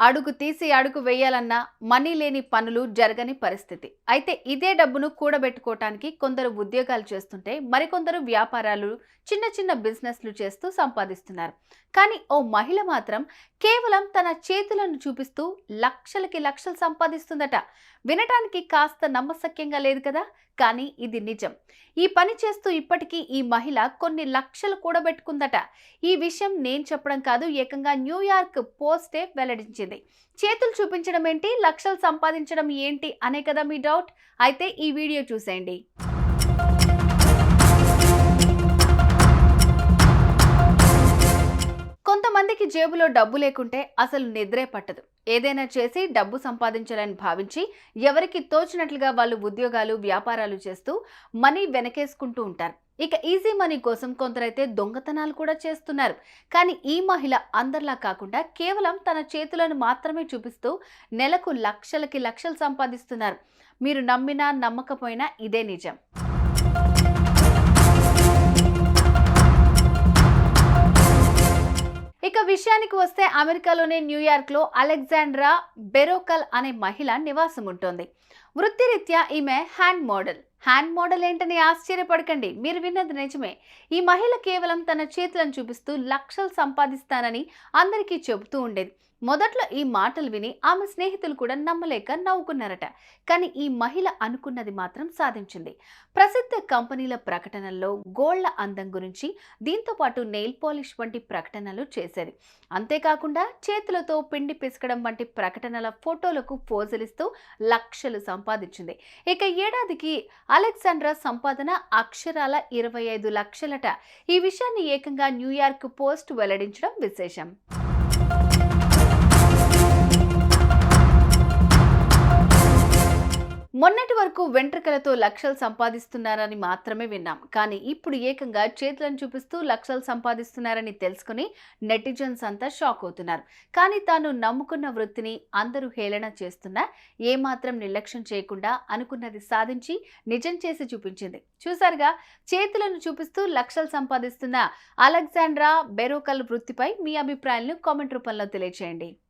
అడుగు తీసి అడుగు వేయాలన్నా మనీ లేని పనులు జరగని పరిస్థితి. అయితే ఇదే డబ్బును కూడబెట్టుకోవటానికి కొందరు ఉద్యోగాలు చేస్తుంటే మరికొందరు వ్యాపారాలు చిన్న చిన్న బిజినెస్లు చేస్తూ సంపాదిస్తున్నారు. కానీ ఓ మహిళ మాత్రం కేవలం తన చేతులను చూపిస్తూ లక్షలకి లక్షలు సంపాదిస్తుందట. వినటానికి కాస్త నమ్మశక్యంగా లేదు కదా? కానీ ఇది నిజం. ఈ పని చేస్తూ ఇప్పటికీ ఈ మహిళ కొన్ని లక్షలు కూడబెట్టుకుందట. ఈ విషయం నేను చెప్పడం కాదు ఏకంగా న్యూయార్క్ పోస్టే వెల్లడించింది. చేతులు చూపించడం ఏంటి? లక్షలు సంపాదించడం ఏంటి? అనే కదా మీ డౌట్. అయితే ఈ వీడియో చూసేయండి. జేబులో డబ్బు లేకుంటే అసలు నిద్రే పట్టదు. ఏదైనా చేసి డబ్బు సంపాదించాలని భావించి ఎవరికి తోచినట్లుగా వాళ్ళు ఉద్యోగాలు వ్యాపారాలు చేస్తూ మనీ వెనకేసుకుంటూ ఉంటారు. ఇక ఈజీ మనీ కోసం కొందరైతే దొంగతనాలు కూడా చేస్తున్నారు. కానీ ఈ మహిళ అందరిలా కాకుండా కేవలం తన చేతులను మాత్రమే చూపిస్తూ నెలకు లక్షలకి లక్షలు సంపాదిస్తున్నారు. మీరు నమ్మినా నమ్మకపోయినా ఇదే నిజం. విషయానికి వస్తే అమెరికాలోని న్యూయార్క్లో అలెగ్జాండ్రా బెరోకల్ అనే మహిళ నివాసం ఉంటుంది వృత్తిరీత్యా ఈమె హ్యాండ్ మోడల్. హ్యాండ్ మోడల్ ఏంటని ఆశ్చర్యపడకండి. మీరు విన్నది నిజమే. ఈ మహిళ కేవలం తన చేతులను చూపిస్తూ లక్షలు సంపాదిస్తానని అందరికీ చెబుతూ ఉండేది. మొదట్లో ఈ మాటలు విని ఆమె స్నేహితులు కూడా నమ్మలేక నవ్వుకున్నారట. కానీ ఈ మహిళ అనుకున్నది మాత్రం సాధించింది. ప్రసిద్ధ కంపెనీల ప్రకటనల్లో గోళ్ళ అందం గురించి దీంతో పాటు నెయిల్ పాలిష్ వంటి ప్రకటనలు చేసేది. అంతేకాకుండా చేతులతో పిండి పిసకడం వంటి ప్రకటనల ఫోటోలకు పోజులిస్తూ లక్షలు సంపాదించింది. ఇక ఏడాదికి అలెగ్జాండ్రా సంపాదన అక్షరాల ఇరవై ఐదు లక్షలట. ఈ విషయాన్ని ఏకంగా న్యూయార్క్ పోస్ట్ వెల్లడించడం విశేషం. వరకు వెంట్రుకలతో లక్షలు సంపాదిస్తున్నారని మాత్రమే విన్నాం. కానీ ఇప్పుడు ఏకంగా చేతులను చూపిస్తూ లక్షలు సంపాదిస్తున్నారని తెలుసుకుని నెటిజన్స్ అంతా షాక్ అవుతున్నారు. కానీ తాను నమ్ముకున్న వృత్తిని అందరూ హేళన చేస్తున్నా ఏమాత్రం నిర్లక్ష్యం చేయకుండా అనుకున్నది సాధించి నిజం చేసి చూపించింది. చూసారుగా చేతులను చూపిస్తూ లక్షలు సంపాదిస్తున్న అలెగ్జాండ్రా బెరోకల్ వృత్తిపై మీ అభిప్రాయాలను కామెంట్ రూపంలో తెలియజేయండి